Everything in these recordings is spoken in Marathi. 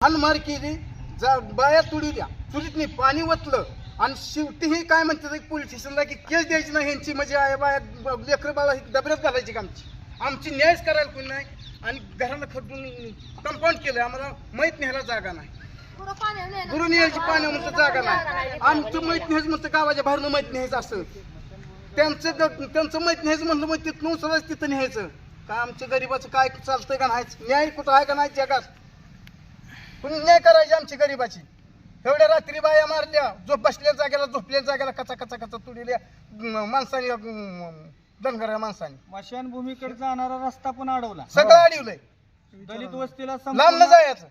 हानमार केली जा बाया तुडील्या चुलीतनी पाणी वतलं आणि शेवटी ही काय म्हणतात पोलीस स्टेशनला की केस द्यायची नाही ह्यांची म्हणजे आहे बाया लेकरं बाळा ही डबऱ्यात घालायची का आमची? आमची न्यायच करायला कोणी नाही आणि घराला खड्डून कंपाऊंड केलं आम्हाला माहीत न्यायला जागा नाही. गुरु न्यायची पाणी म्हणतं जागा नाही. आमचं माहीत न्यायचं म्हणतं गावाच्या बाहेरनं माहीत न्यायचं असं. त्यांचं त्यांचं माहीत न्यायचं म्हणलं मग तिथून उचलायचं तिथं न्यायचं. का आमच्या गरीबाचं काय चालतंय का नाही? न्याय कुठं आहे का नाही जगात? न्याय करायची आमची गरीबाची. एवढ्या रात्री बाया मारल्या झोप बसल्या जागेला झोपल्या जागेला कचा कचा कचा तुडील्या म, माणसाने दनगऱ्या माणसाने. मशानभूमीकडे जाणारा रस्ता पण अडवला. सगळं अडवलंय. दलित वस्तीला लांब न जायचं.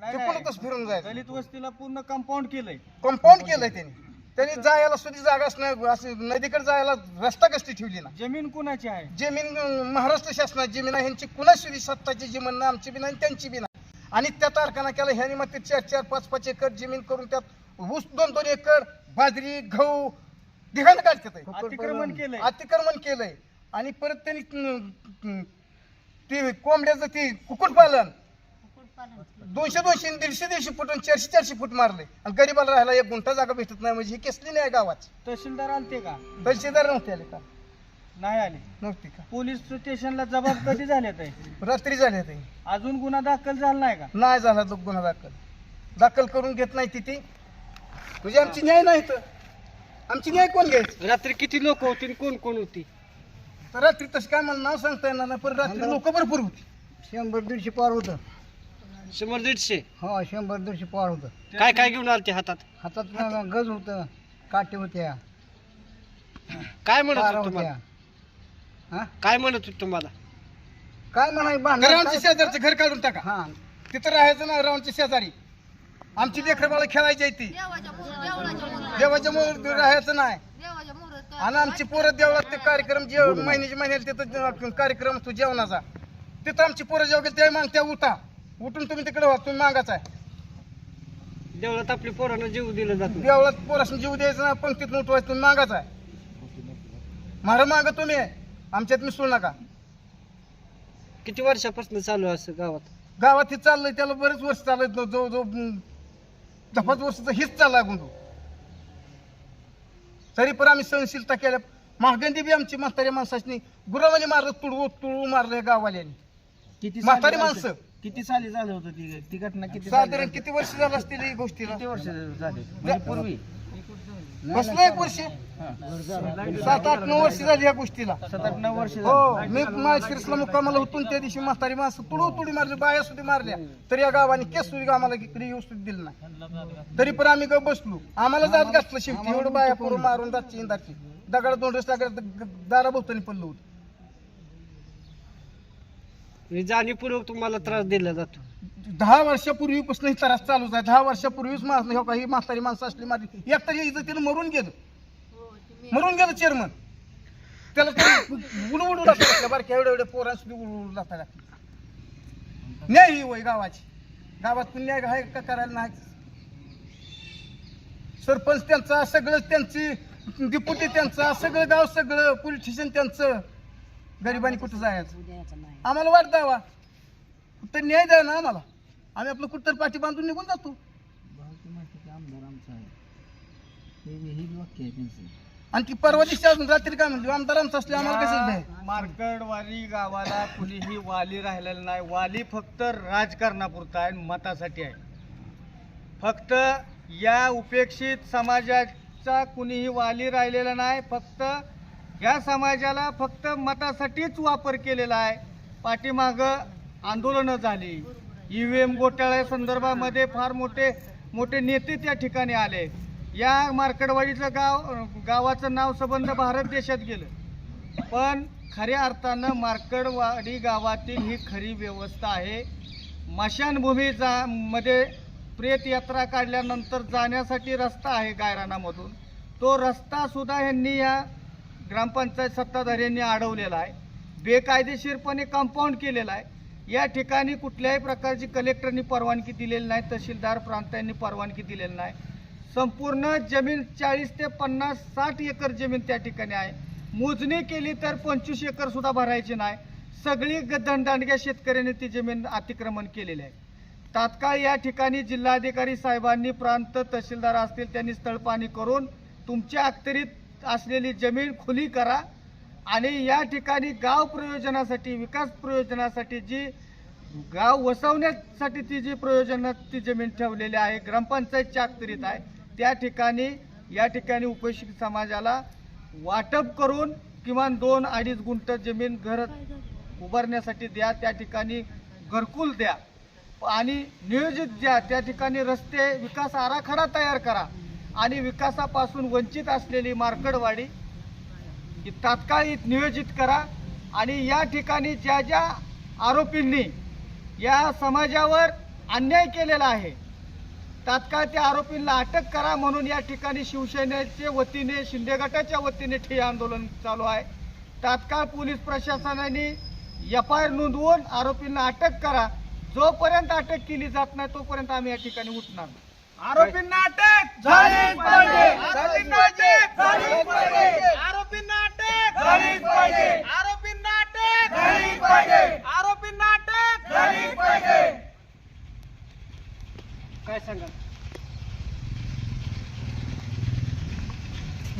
नाही, फिरून जायचं. दलित वस्तीला पूर्ण कंपाऊंड केलंय. कंपाऊंड केलंय त्यांनी. त्यांनी जायला सुद्धा जागाच नाही असं नदीकडे जायला रस्ता कष्टी ठेवली ना. जमीन कुणाची आहे? जमीन अं, महाराष्ट्र शासनाची जमीन आहे ह्यांची कुणाशी सत्ताची जमीन नाही आमची बी नाही आणि त्यांची बी नाही. आणि त्या तारखाना केला ह्यांनी मग ते चार चार पाच पाच एकर जमीन करून त्यात ऊस दोन दोन एकर बाजरी गहू धिगाण काढतात. आहे. अतिक्रमण केलंय. अतिक्रमण केलंय. आणि परत त्यांनी ते कोंबड्याचं ते कुक्कुटपालन. दोनशे दोनशे दीडशे दीडशे फूट आणि चारशे चारशे फूट मारले. आणि गरीबाला राहायला एक गुंठा जागा भेटत नाही म्हणजे ही केसली नाही गावात? तहसीलदार आलते का? तहसीलदार नव्हते आले का? नाही आले. नव्हती का? पोलीस स्टेशनला जबाब कधी झाले ते रात्री झाले ते. अजून गुन्हा दाखल झाला नाही का? नाही झाला तो गुन्हा दाखल. दाखल करून घेत नाही ती ती. म्हणजे आमची न्याय नाही तर. आमची न्याय कोण घ्यायचं रात्री किती लोक होती आणि कोण कोण होती? तर रात्री तसं काय मला नाव सांगता येणार नाही. पण रात्री लोक भरपूर होती. शंभर दीडशे पार होतं. शंभर दीडशे? हा शंभर दीडशे पार होतं. काय काय घेऊन आलते हातात? हातात ना गज होतं काटे होत्या. काय पारा होत्या. हा? काय म्हणत होते तुम्हाला? काय म्हणाय रावणच्या शेजारचं घर काढून टाका. हा. तिथं राहायचं ना रावणच्या शेजारी. आमची लेकरं खेळायची आहे ती. देवाच्या मुळे राहायचं नाही. आणि आमची पोरं देवळात ते कार्यक्रम जे महिन्याच्या महिन्याला तिथं कार्यक्रम असतो जेवणाचा. तिथं आमची पोरं जेव्हा गेली त्या मागत्या उठा. उठून तुम्ही तिकडे व्हा तुम्ही मागाच आहे. देवळात आपली पोरांना जीव दिला जातो. देवळात पोरासून जीव द्यायचं ना पंक्तीत उठवायचं तुम्ही मागाच आहे. मारा माग तुम्ही. आमच्यात मिसळू नका. किती वर्षापासून चालू आहे असं गावात? गावात हे चाललंय त्याला बरेच वर्ष चालत जो जो दहा पाच वर्षाचा हेच चालला गुंडू तरी पण आम्ही सहनशीलता केल्या. महागंदी बी आमची म्हातारी माणसाची गुरावाने मारलं तुडवू तुडवू मारलंय गाववाल्याने. किती म्हातारी माणसं. किती साली झालं होतं ती ती घटना? किती साधारण किती वर्ष झालं असतील ही गोष्टीला? किती वर्ष झाली? म्हणजे पूर्वी? बसलं एक वर्ष. सात आठ नऊ वर्ष झाली या गोष्टीला. सात आठ नऊ वर्ष हो मी माळशिरसला मुक्कामाला होतो आणि त्या दिवशी म्हातारी माणसं तुडू तुडी मारली बाया सुद्धा मारल्या. तरी या गावाने केस सुद्धा आम्हाला इकडे येऊ सुद्धा दिलं नाही. तरी पण आम्ही ग बसलो. आम्हाला जात घातलं शेवटी. एवढं बाया करून मारून दाची दगड दोन रस दगड दारा भोवतानी पडलं होतं. जाणीवपूर्वक तुम्हाला त्रास दिला जातो. दहा वर्षापूर्वीपासून ही त्रास चालूच आहे. दहा वर्षापूर्वीच माणसं हो म्हातारी माणसं असली माझी. एक तरी इथं तिनं मरून गेलं. मरून गेलं चेअरमन त्याला उडू उडू लागतात बारक्या एवढ्या एवढ्या पोरांसुद्धा उडू उडू लागता न्याय ही वय गावाची. गावात पण न्याय आहे का करायला नाही? सरपंच त्यांचा सगळं त्यांची डिप्युटी त्यांचा सगळं गाव सगळं पोलीस स्टेशन त्यांचं. गरिबांनी कुठं जायचं? आम्हाला वाट द्यावा. कुठं न्याय द्या ना आम्हाला. आम्ही आपलं कुठं पाठी बांधून निघून जातो. आणि ती परवा दिवशी अजून रात्री काय म्हणली? आमदार आमचं असले आम्हाला कसं द्याय मार्कडवाडी गावाला कुणीही वाली राहिलेला नाही. वाली फक्त राजकारणापुरता आहे मतासाठी आहे. फक्त या उपेक्षित समाजाचा कुणीही वाली राहिलेला नाही. फक्त या समाजाला फक्त मतासाठीच वापर केलेला आहे. पाठीमागं आंदोलनं झाली. ई व्ही एम घोटाळ्या संदर्भामध्ये फार मोठे मोठे नेते त्या ठिकाणी आले. या मार्कडवाडीचं गाव गावाचं नाव संबंध भारत देशात गेलं. पण खऱ्या अर्थानं मार्कडवाडी गावातील ही खरी व्यवस्था आहे. मशानभूमीचा मध्ये प्रेतयात्रा काढल्यानंतर जाण्यासाठी रस्ता आहे गायरानामधून. तो रस्ता सुद्धा या ग्रामपंचायत सत्ताधाऱ्यांनी अडवलेला आहे. बेकायदेशीरपणे कंपाऊंड केलेला आहे. या ठिकाणी कुठल्याही प्रकारची कलेक्टरनी परवानगी दिलेली नाही तहसीलदार प्रांतांनी परवानगी दिलेली नाही. संपूर्ण जमीन चाळीस ते पन्नास साठ एकर जमीन त्या ठिकाणी आहे. मोजणी केली तर पंचवीस एकर सुद्धा भरायची नाही. सगळी ग- शेतकऱ्यांनी ती जमीन अतिक्रमण केलेली आहे. तात्काळ या ठिकाणी जिल्हाधिकारी साहेबांनी प्रांत तहसीलदार असतील त्यांनी स्थळपाणी करून तुमच्या अखत्यारीत असलेली जमीन खुली करा आणि या ठिकाणी गाव प्रयोजनासाठी विकास प्रयोजनासाठी जी गाव वसवण्यासाठी ती जी प्रयोजनात ती जमीन ठेवलेली आहे ग्रामपंचायतच्या अखत्यारीत आहे त्या ठिकाणी या ठिकाणी उपेक्षित समाजाला वाटप करून किमान दोन अडीच गुंठ जमीन घर उभारण्यासाठी द्या त्या ठिकाणी घरकुल द्या. आणि नियोजित द्या त्या ठिकाणी रस्ते विकास आराखडा तयार करा. आणि विकासापासून वंचित असलेली मार्कडवाडी ही तात्काळ नियोजित करा. आणि या ठिकाणी ज्या ज्या आरोपींनी या समाजावर अन्याय केलेला आहे तात्काळ त्या आरोपींना अटक करा म्हणून या ठिकाणी शिवसेनेच्या वतीने शिंदे गटाच्या वतीने ठिय्या आंदोलन चालू आहे. तात्काळ पोलीस प्रशासनाने एफ आय आर नोंदवून आरोपींना अटक करा. जोपर्यंत अटक केली जात नाही तोपर्यंत आम्ही या ठिकाणी उठणार. आरोपींना अटक. आरोपींना अटक. आरोपींना अटक झालीच पाहिजे. आरोपींना अटक झालीच पाहिजे. काय सांगा.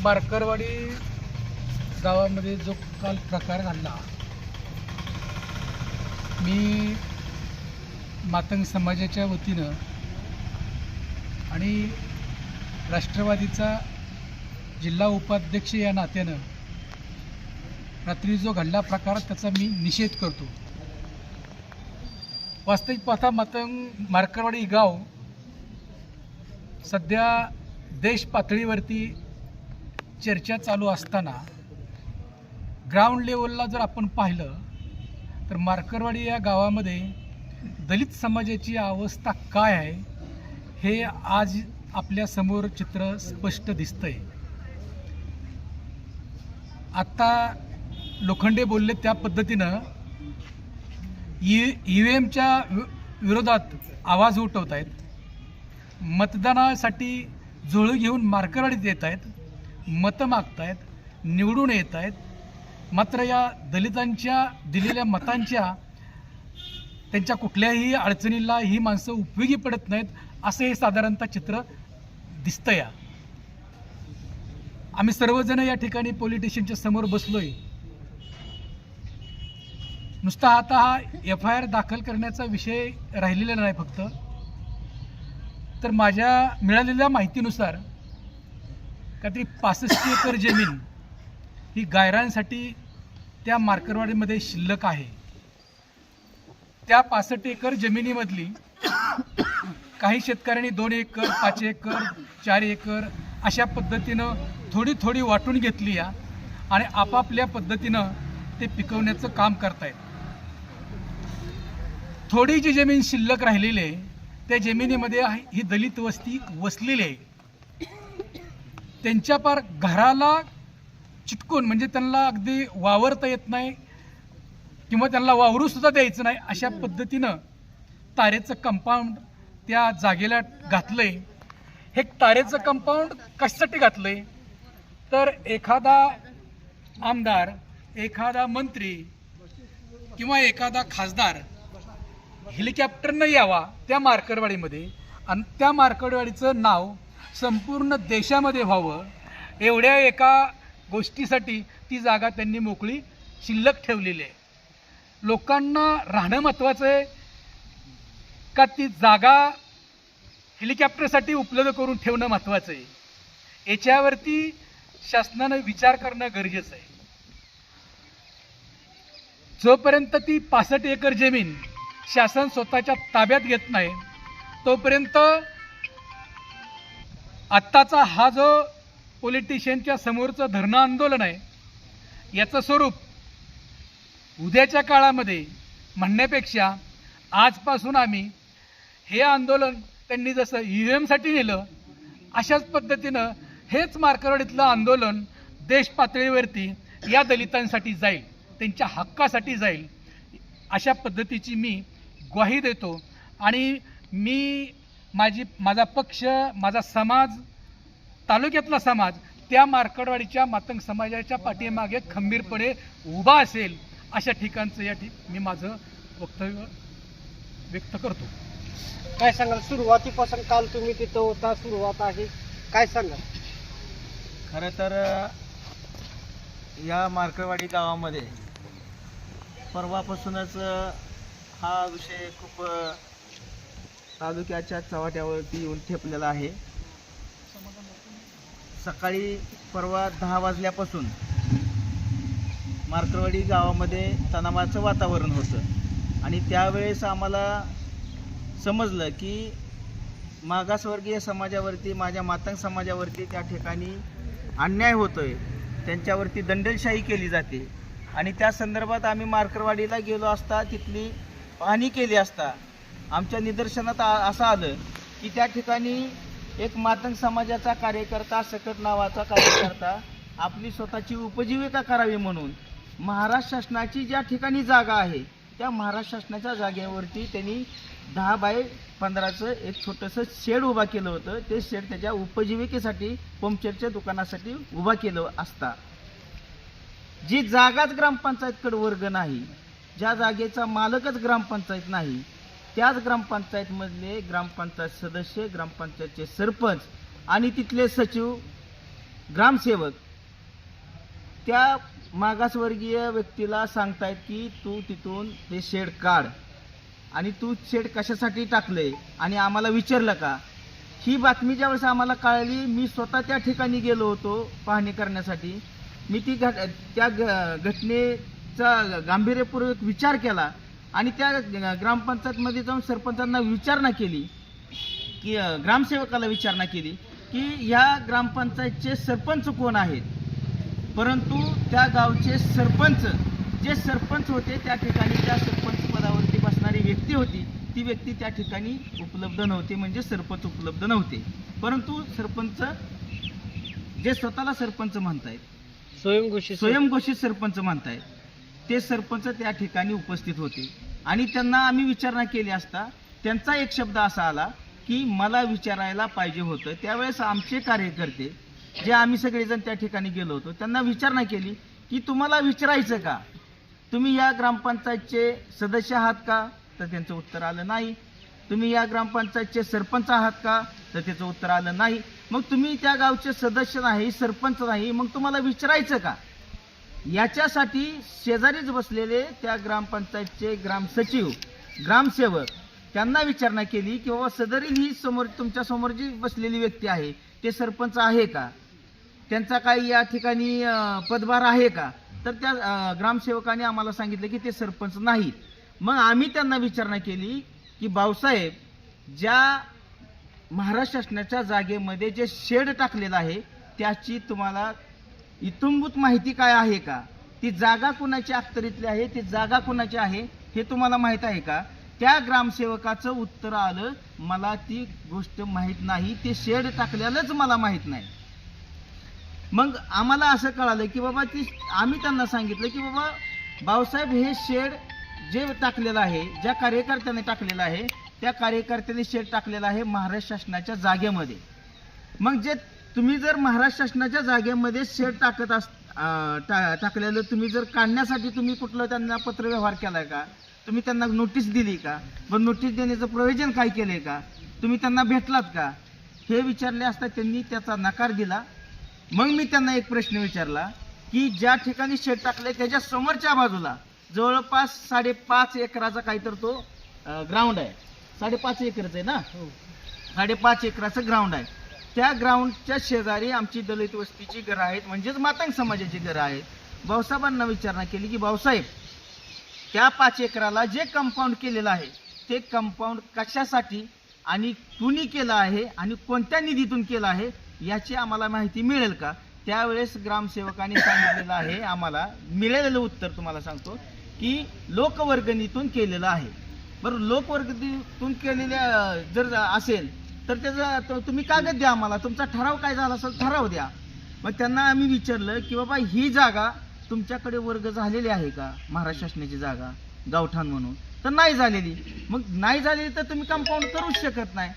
बारकरवाडी गावामध्ये जो काल प्रकार घडला मी मातंग समाजाच्या वतीनं आणि राष्ट्रवादीचा जिल्हा उपाध्यक्ष या नात्यानं रात्री जो घडला प्रकार त्याचा मी निषेध करतो. वास्तविक पाहता मातंग मार्करवाडी गाव सध्या देश पातळीवरती चर्चा चालू असताना ग्राउंड लेवलला जर आपण पाहिलं तर मार्करवाडी या गावामध्ये दलित समाजाची अवस्था काय आहे हे आज आपल्यासमोर चित्र स्पष्ट दिसतंय. आत्ता लोखंडे बोलले त्या पद्धतीनं ई ई व्ही एमच्या विरोधात आवाज उठवत आहेत मतदानासाठी जुळू घेऊन मार्करवाडीत येत आहेत मतं मागत आहेत निवडून येत आहेत. मात्र या दलितांच्या दिलेल्या मतांच्या त्यांच्या कुठल्याही अडचणीला ही माणसं उपयोगी पडत नाहीत असं हे साधारणतः चित्र दिसतं या आम्ही सर्वजण या ठिकाणी पॉलिटिशियनच्या समोर बसलोय. नुसता आता हा एफ आय आर दाखल करण्याचा विषय राहिलेला नाही फक्त. तर माझ्या मिळालेल्या माहितीनुसार काहीतरी पासष्ट एकर जमीन ही गायरांसाठी त्या मार्करवाडीमध्ये शिल्लक आहे. त्या पासष्ट एकर जमिनीमधली काही शेतकऱ्यांनी दोन एकर पाच एकर चार एकर अशा पद्धतीनं थोडी थोडी वाटून घेतली या आणि आपापल्या पद्धतीनं ते पिकवण्याचं काम करतायत. थोडी जी जमीन शिल्लक राहिलेली आहे त्या जमिनीमध्ये ही दलित वस्ती वसलेली आहे. त्यांच्या पार घराला चिटकून म्हणजे त्यांना अगदी वावरता येत नाही किंवा त्यांना वावरूसुद्धा द्यायचं नाही अशा पद्धतीनं तारेचं कंपाऊंड त्या जागेला घातलं आहे हे तारेचं कंपाऊंड कशासाठी घातलं आहे तर एखादा आमदार एखादा मंत्री किंवा एखादा खासदार हेलिकॉप्टरनं यावा त्या मार्कडवाडीमध्ये आणि त्या मार्कडवाडीचं नाव संपूर्ण देशामध्ये व्हावं. एवढ्या एका गोष्टीसाठी ती जागा त्यांनी मोकळी शिल्लक ठेवलेली आहे. लोकांना राहणं महत्त्वाचं आहे का ती जागा हेलिकॉप्टरसाठी उपलब्ध करून ठेवणं महत्त्वाचं आहे? याच्यावरती शासनानं विचार करणं गरजेचं आहे. जोपर्यंत ती पासष्ट एकर जमीन शासन स्वतःच्या ताब्यात घेत नाही. तोपर्यंत आत्ताचा हा जो पोलिटिशियनच्या समोरचं धरणं आंदोलन आहे याचं स्वरूप उद्याच्या काळामध्ये म्हणण्यापेक्षा आजपासून आम्ही हे आंदोलन त्यांनी जसं ई व्ही एमसाठी नेलं अशाच पद्धतीनं हेच मार्करवाडीतलं आंदोलन देश पातळीवरती या दलितांसाठी जाईल त्यांच्या हक्कासाठी जाईल अशा पद्धतीची मी ग्वाही देतो. आणि मी माझी माझा पक्ष माझा समाज तालुक्यातला समाज त्या मार्कडवाडीच्या मातंग समाजाच्या पाठीमागे खंबीरपणे उभा असेल अशा ठिकाणचं या ठिक मी माझं वक्तव्य व्यक्त करतो. काय सांगाल? सुरुवातीपासून काल तुम्ही तिथं होता सुरुवात आहे. काय सांगाल? खरं तर या मार्कळवाडी गावामध्ये परवापासूनच हा विषय खूप तालुक्याच्या चव्हाट्यावरती येऊन ठेपलेला आहे. सकाळी परवा दहा वाजल्यापासून मार्करवाडी गावामध्ये तणावाचं वातावरण होतं. आणि त्यावेळेस आम्हाला समजलं की मागासवर्गीय समाजावरती माझ्या मातंग समाजावरती त्या ठिकाणी अन्याय होतोय. त्यांच्यावरती दंडलशाही केली जाते. आणि त्या संदर्भात आम्ही मार्करवाडीला गेलो असता तिथली पाहणी केली असता आमच्या निदर्शनात आ- असं आलं की त्या ठिकाणी एक मातंग समाजाचा कार्यकर्ता सकट नावाचा कार्यकर्ता आपली स्वतःची उपजीविका करावी म्हणून महाराष्ट्र शासनाची ज्या ठिकाणी जागा आहे त्या महाराष्ट्र शासनाच्या जागेवरती त्यांनी दहा बाय पंधराचं एक छोटंसं शेड उभा केलं होतं. ते शेड त्याच्या उपजीविकेसाठी पंक्चरच्या दुकानासाठी उभा केलं असता. जी जागाच ग्रामपंचायतकडे वर्ग नाही ज्या जागेचा मालकच ग्रामपंचायत नाही त्याच ग्रामपंचायतमधले ग्रामपंचायत सदस्य ग्रामपंचायतचे सरपंच आणि तिथले सचिव ग्रामसेवक त्या मागासवर्गीय व्यक्तीला सांगतायत की तू तिथून ते शेड काढ. आणि तू शेड कशासाठी टाकले? आणि आम्हाला विचारलं का? ही बातमी ज्यावेळेस आम्हाला कळली मी स्वतः त्या ठिकाणी गेलो होतो पाहणी करण्यासाठी. मी ती घट त्या घ- घटनेचा गांभीर्यपूर्वक विचार केला आणि त्या ग्रामपंचायतमध्ये जाऊन सरपंचांना विचारणा केली की ग्रामसेवकाला विचारणा केली की ह्या ग्रामपंचायतचे सरपंच कोण आहेत? परंतु त्या गावचे सरपंच जे सरपंच होते त्या ठिकाणी त्या सरपंच पदावरती बसणारी व्यक्ती होती ती व्यक्ती त्या ठिकाणी उपलब्ध नव्हती म्हणजे सरपंच उपलब्ध नव्हते. परंतु सरपंच जे स्वतःला सरपंच म्हणतायत स्वयंघोषित स्वयंघोषित सरपंच म्हणतायत ते सरपंच त्या ठिकाणी उपस्थित होते. आणि त्यांना आम्ही विचारणा केली असता त्यांचा एक शब्द असा आला की मला विचारायला पाहिजे होतं. त्यावेळेस आमचे कार्यकर्ते जे आम्ही सगळेजण त्या ठिकाणी गेलो होतो त्यांना विचारणा केली की तुम्हाला विचारायचं का? तुम्ही या ग्रामपंचायतचे सदस्य आहात का? तर त्यांचं उत्तर आलं नाही. तुम्ही या ग्रामपंचायतचे सरपंच आहात का? तर त्याचं उत्तर आलं नाही. मग तुम्ही त्या गावचे सदस्य नाही सरपंच नाही मग तुम्हाला विचारायचं का? याच्यासाठी शेजारीच बसलेले त्या ग्रामपंचायतचे ग्रामसचिव ग्रामसेवक त्यांना विचारणा केली की बाबा सदरील ही समोर तुमच्यासमोर जी बसलेली व्यक्ती आहे ते सरपंच आहे का? त्यांचा काही या ठिकाणी पदभार आहे का? तर त्या ग्रामसेवकाने आम्हाला सांगितलं की ते सरपंच नाहीत मग आम्ही त्यांना विचारणा केली की भाऊसाहेब ज्या महाराष्ट्र शासनाच्या जागेमध्ये जे शेड टाकलेलं आहे त्याची तुम्हाला इतंभूत माहिती काय आहे का? ती जागा कुणाची अख्तरीतली आहे? ती जागा कुणाची आहे? हे तुम्हाला माहीत आहे का? त्या ग्रामसेवकाचं उत्तर आलं मला ती गोष्ट माहीत नाही. ते शेड टाकल्यालाच मला माहीत नाही. मग आम्हाला असं कळालं की बाबा ती आम्ही त्यांना सांगितलं की बाबा भाऊसाहेब हे शेड जे टाकलेलं आहे ज्या कार्यकर्त्याने टाकलेलं आहे त्या कार्यकर्त्याने शेड टाकलेलं आहे महाराष्ट्र शासनाच्या जागेमध्ये. मग जे तुम्ही जर महाराष्ट्र शासनाच्या जागेमध्ये शेड टाकत अस टा टाकलेलं तुम्ही जर काढण्यासाठी तुम्ही कुठलं त्यांना पत्रव्यवहार केलाय का? तुम्ही त्यांना नोटीस दिली का? व नोटीस देण्याचं प्रयोजन काय केलंय का? तुम्ही त्यांना भेटलात का? हे विचारले असता त्यांनी त्याचा नकार दिला. मग मी त्यांना एक प्रश्न विचारला की ज्या ठिकाणी शेड टाकले त्याच्या समोरच्या बाजूला जवळपास साडेपाच एकराचा काहीतर तो ग्राउंड आहे. साडेपाच एकरच आहे ना? साडेपाच एकराचं ग्राउंड आहे. त्या ग्राउंडच्या शेजारी आमची दलित वस्तीची घरं आहेत म्हणजेच मातंग समाजाची घरं आहेत. भाऊसाहेबांना विचारणा केली की भाऊसाहेब त्या पाच एकराला जे कंपाऊंड केलेलं आहे ते कंपाऊंड कशासाठी आणि कुणी केलं आहे आणि कोणत्या निधीतून केलं आहे याची आम्हाला माहिती मिळेल का? त्यावेळेस ग्रामसेवकाने सांगितलेलं आहे आम्हाला मिळालेलं उत्तर तुम्हाला सांगतो की लोकवर्गणीतून केलेलं आहे. बरं लोकवर्गणीतून केलेल्या जर असेल तर त्याचं तुम्ही कागद द्या आम्हाला. तुमचा ठराव काय झाला असेल ठराव द्या. मग त्यांना आम्ही विचारलं की बाबा ही जागा तुमच्याकडे वर्ग झालेली आहे का? महाराष्ट्र शासनाची जागा गावठाण म्हणून. तर नाही झालेली. मग नाही झालेली तर तुम्ही कंपाऊंड करूच शकत नाही.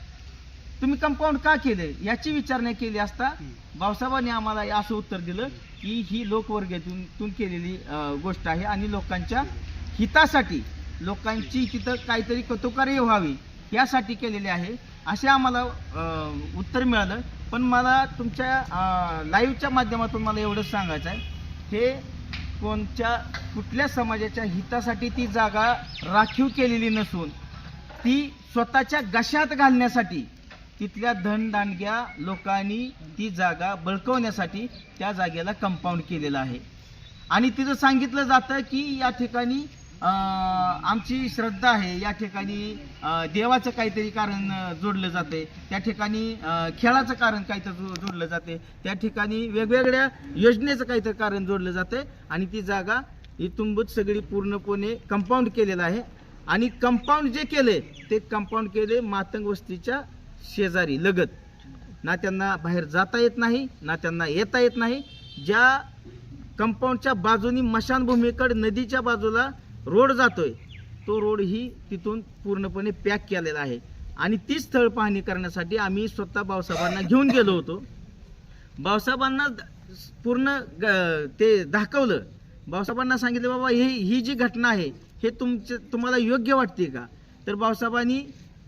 तुम्ही कंपाऊंड का केले? याची विचारणा केली असता भाऊसाहेबांनी आम्हाला असं उत्तर दिलं की ही लोकवर्गातून केलेली गोष्ट आहे आणि लोकांच्या हितासाठी लोकांची तिथं काहीतरी कतुकारी व्हावी यासाठी केलेली आहे. असे आम्हाला उत्तर मिळालं. पण मला तुमच्या लाईव्हच्या माध्यमातून मला एवढंच सांगायचं आहे. हे कोणत्या कुठल्या समाजाच्या हितासाठी ती जागा राखीव केलेली नसून ती स्वतःच्या गशात घालण्यासाठी तिथल्या धनदांडग्या लोकांनी ती जागा बळकवण्यासाठी त्या जागेला कंपाऊंड केलेलं आहे. आणि तिथं सांगितलं जातं की या ठिकाणी आमची श्रद्धा आहे या ठिकाणी देवाचं काहीतरी कारण जोडलं जाते. त्या ठिकाणी खेळाचं कारण काहीतरी जो- जोडलं जाते. त्या ठिकाणी वेगवेगळ्या योजनेचं काहीतरी कारण जोडलं जाते. आणि ती जागा इतुंबूत सगळी पूर्णपणे कंपाऊंड केलेलं आहे. आणि कंपाऊंड जे केले ते कंपाऊंड केले मातंग वस्तीच्या शेजारी लगत. ना त्यांना बाहेर जाता येत नाही ना त्यांना येता येत नाही. ज्या कंपाऊंडच्या बाजूनी मशानभूमीकडे नदीच्या बाजूला रोड जातोय तो रोड ही तिथून पूर्णपणे पॅक केलेला आहे. आणि ती स्थळ पाहणी करण्यासाठी आम्ही स्वतः बावसाहेबांना घेऊन गेलो होतो. बावसाहेबांना पूर्ण ग- ते दाखवलं. बावसाहेबांना सांगितलं बाबा हे ही जी घटना आहे हे तुमचे तुम्हाला योग्य वाटते का? तर बावसाहेबांनी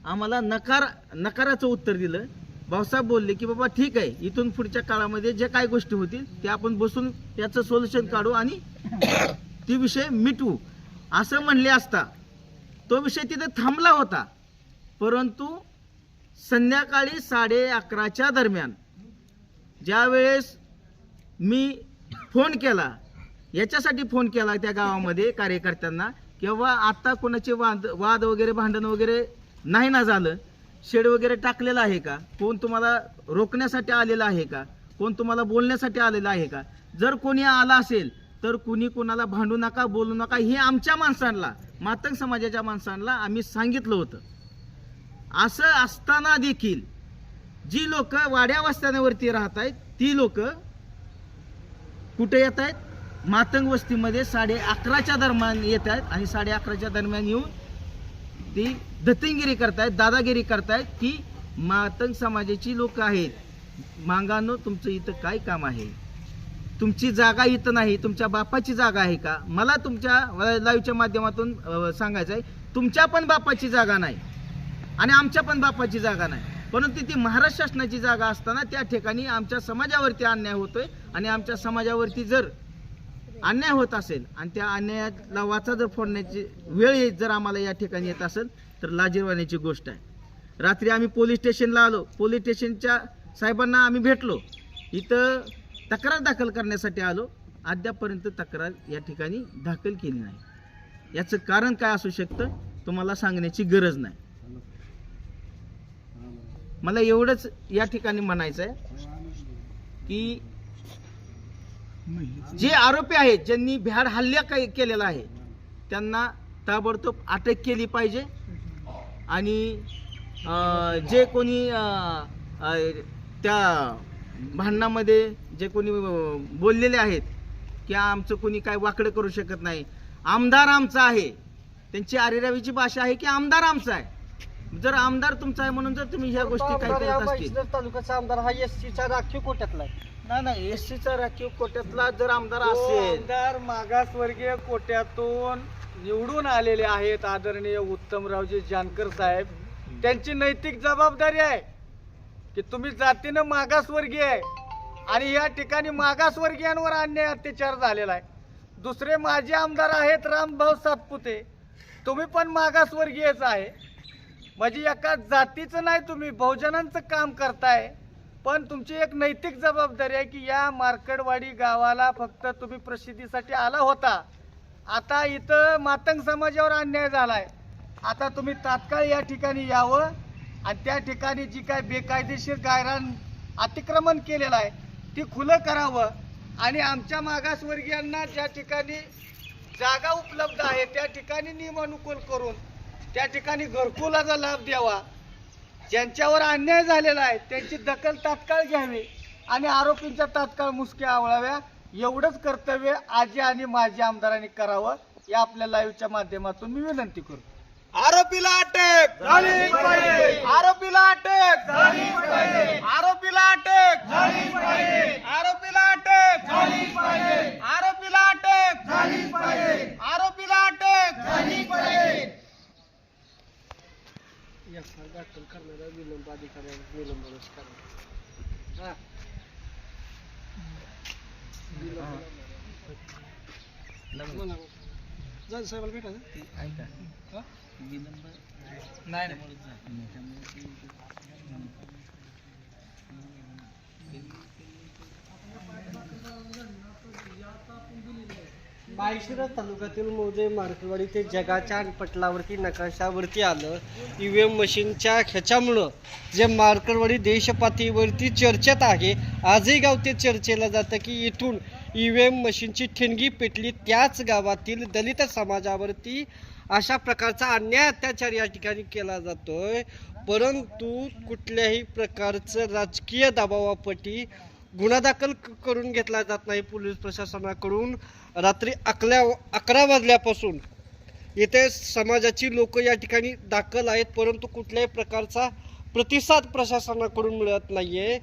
आम्हाला नकार नकाराचं उत्तर दिलं. भाऊसाहेब बोलले की बाबा ठीक आहे. इथून पुढच्या काळामध्ये जे काय गोष्टी होतील ते आपण बसून याचं सोल्युशन काढू आणि ती विषय मिटवू. असं म्हणले असता तो विषय तिथे थांबला होता. परंतु संध्याकाळी साडे अकराच्या दरम्यान ज्यावेळेस मी फोन केला याच्यासाठी फोन केला त्या गावामध्ये कार्यकर्त्यांना किंवा आत्ता कोणाचे वाद वाद वगैरे भांडण वगैरे नाही ना झालं शेड वगैरे टाकलेलं आहे का? कोण तुम्हाला रोखण्यासाठी आलेलं आहे का? कोण तुम्हाला बोलण्यासाठी आलेलं आहे का? जर कोणी आला असेल तर कुणी कुणाला भांडू नका बोलू नका हे आमच्या माणसांना मातंग समाजाच्या माणसांना आम्ही सांगितलं होतं. असं असताना देखील जी लोक वाड्या वस्त्यांवरती राहत आहेत ती लोक कुठे येत आहेत? मातंग वस्तीमध्ये साडे अकराच्या दरम्यान येत आहेत आणि साडे अकराच्या दरम्यान येऊन ती दत्तिंगिरी करतायत दादागिरी करतायत की मातंग समाजाची लोक आहेत. मांगानो तुमचं इथं काय काम आहे? तुमची जागा इथं नाही तुमच्या बापाची जागा आहे का? मला तुमच्या लाईव्हच्या माध्यमातून सांगायचं आहे तुमच्या पण बापाची जागा नाही आणि आमच्या पण बापाची जागा नाही. परंतु ती महाराष्ट्र शासनाची जागा असताना त्या ठिकाणी आमच्या समाजावरती अन्याय होतोय आणि आमच्या समाजावरती जर अन्याय होत असेल आणि त्या अन्यायाला वाचा जर फोडण्याची वेळ येत जर आम्हाला या ठिकाणी येत असेल तर लाजीरवाण्याची गोष्ट आहे. रात्री आम्ही पोलीस स्टेशनला आलो. पोलीस स्टेशनच्या साहेबांना आम्ही भेटलो. इथं तक्रार दाखल करण्यासाठी आलो. अद्यापपर्यंत तक्रार या ठिकाणी दाखल केली नाही. याचं कारण काय असू शकतं तुम्हाला सांगण्याची गरज नाही. मला एवढंच या ठिकाणी म्हणायचं आहे की जे आरोपी आहेत ज्यांनी भ्याड हल्ला काही केलेला आहे त्यांना ताबडतोब अटक केली पाहिजे. आणि जे कोणी त्या भांडणामध्ये जे कोणी बोललेले आहेत की आमचं कोणी काय वाकडं करू शकत नाही. आमदार आमचा आहे. त्यांची आरेरावीची भाषा आहे की आमदार आमचा आहे? जर आमदार तुमचा आहे म्हणून जर तुम्ही ह्या गोष्टी काय करत असतील. तालुक्याचा आमदार हा एस सीचा राखीव कोट्यातला आहे. नाही नाही एस सीचा राखीव कोट्यातला जर आमदार असेल. आमदार मागासवर्गीय कोट्यातून निवडून आलेले आहेत आदरणीय उत्तमरावजी जानकर साहेब. त्यांची नैतिक जबाबदारी आहे. की तुम्ही जातीनं मागासवर्गीय आहे. आणि या ठिकाणी मागासवर्गीयांवर अन्याय अत्याचार झालेला आहे. दुसरे माजी आमदार आहेत रामभाऊ सातपुते. तुम्ही पण मागासवर्गीयच आहे. म्हणजे एका जातीचं नाही तुम्ही बहुजनांचं काम करताय. पण तुमची एक नैतिक जबाबदारी आहे की या मार्कडवाडी गावाला फक्त तुम्ही प्रसिद्धीसाठी आला होता. आता इथं मातंग समाजावर अन्याय झालाय. आता तुम्ही तात्काळ या ठिकाणी यावं. आणि त्या ठिकाणी जी काय बेकायदेशीर गायरान अतिक्रमण केलेलं आहे ती खुलं करावं. आणि आमच्या मागासवर्गीयांना ज्या ठिकाणी जागा उपलब्ध आहे त्या ठिकाणी नियमानुकूल करून त्या ठिकाणी घरकुलाचा लाभ द्यावा. ज्यांच्यावर अन्याय झालेला आहे त्यांची दखल तात्काळ घ्यावी आणि आरोपींच्या तात्काळ मुसक्या आवळाव्या. एवढंच कर्तव्य आजी आणि माजी आमदारांनी करावं या आपल्या लाईव्हच्या माध्यमातून मी विनंती करतो. आरोपीला अटक झालीच पाहिजे. आरोपीला अटक झालीच पाहिजे. आरोपीला अटक झालीच पाहिजे. आरोपीला अटक झालीच पाहिजे. आरोपीला अटक झालीच पाहिजे. आरोपीला अटक झालीच पाहिजे. निलंबनच करा हा. बोला. जाऊ साहेबाला भेटा ना. नाही नाही. माळशिरस तालुक्यातील मोजे मार्केटवाडी ते जगाच्या पटलावरती नकाशावरती आलं. ईव्हीएम मशीनच्या ह्याच्यामुळं जे मार्केटवाडी देशपातळीवरती चर्चेत आहे आजही गाव ते चर्चेला जातं की इथून ईव्हीएम मशीनची ठिणगी पेटली त्याच गावातील दलित समाजावरती अशा प्रकारचा अन्याय अत्याचार या ठिकाणी केला जातोय. परंतु कुठल्याही प्रकारचं राजकीय दबावापटी गुन्हा दाखल करून घेतला जात नाही पोलीस प्रशासनाकडून. रात्री अकरा अकरा वाजल्यापासून इथे समाजाची लोक या ठिकाणी दाखल आहेत परंतु कुठल्याही प्रकारचा प्रतिसाद प्रशासनाकडून मिळत नाही आहे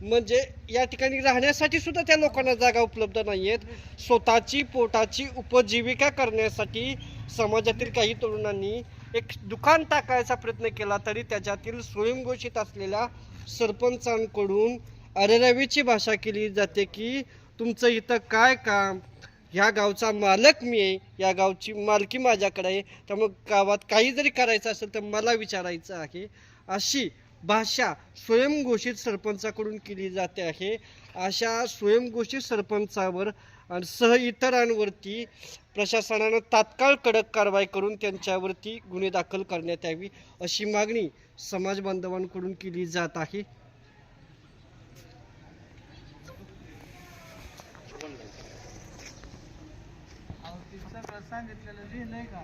म्हणजे या ठिकाणी राहण्यासाठी सुद्धा त्या लोकांना जागा उपलब्ध नाही आहेत स्वतःची पोटाची उपजीविका करण्यासाठी समाजातील काही तरुणांनी एक दुकान टाकायचा प्रयत्न केला तरी त्याच्यातील स्वयंघोषित असलेल्या सरपंचांकडून अरेरावीची भाषा केली जाते की तुमचं इथं काय काम? ह्या गावचा मालक मी आहे या गावची मालकी माझ्याकडे आहे. त्यामुळे गावात काही जरी करायचं असेल तर मला विचारायचं आहे अशी भाषा स्वयंघोषित सरपंचाकडून केली जाते आहे. अशा स्वयंघोषित सरपंचावर आणि सह इतरांवरती प्रशासनानं तात्काळ कडक कारवाई करून त्यांच्यावरती गुन्हे दाखल करण्यात यावी अशी मागणी समाज बांधवांकडून केली जात आहे. सांगितलेलं लिहिलंय का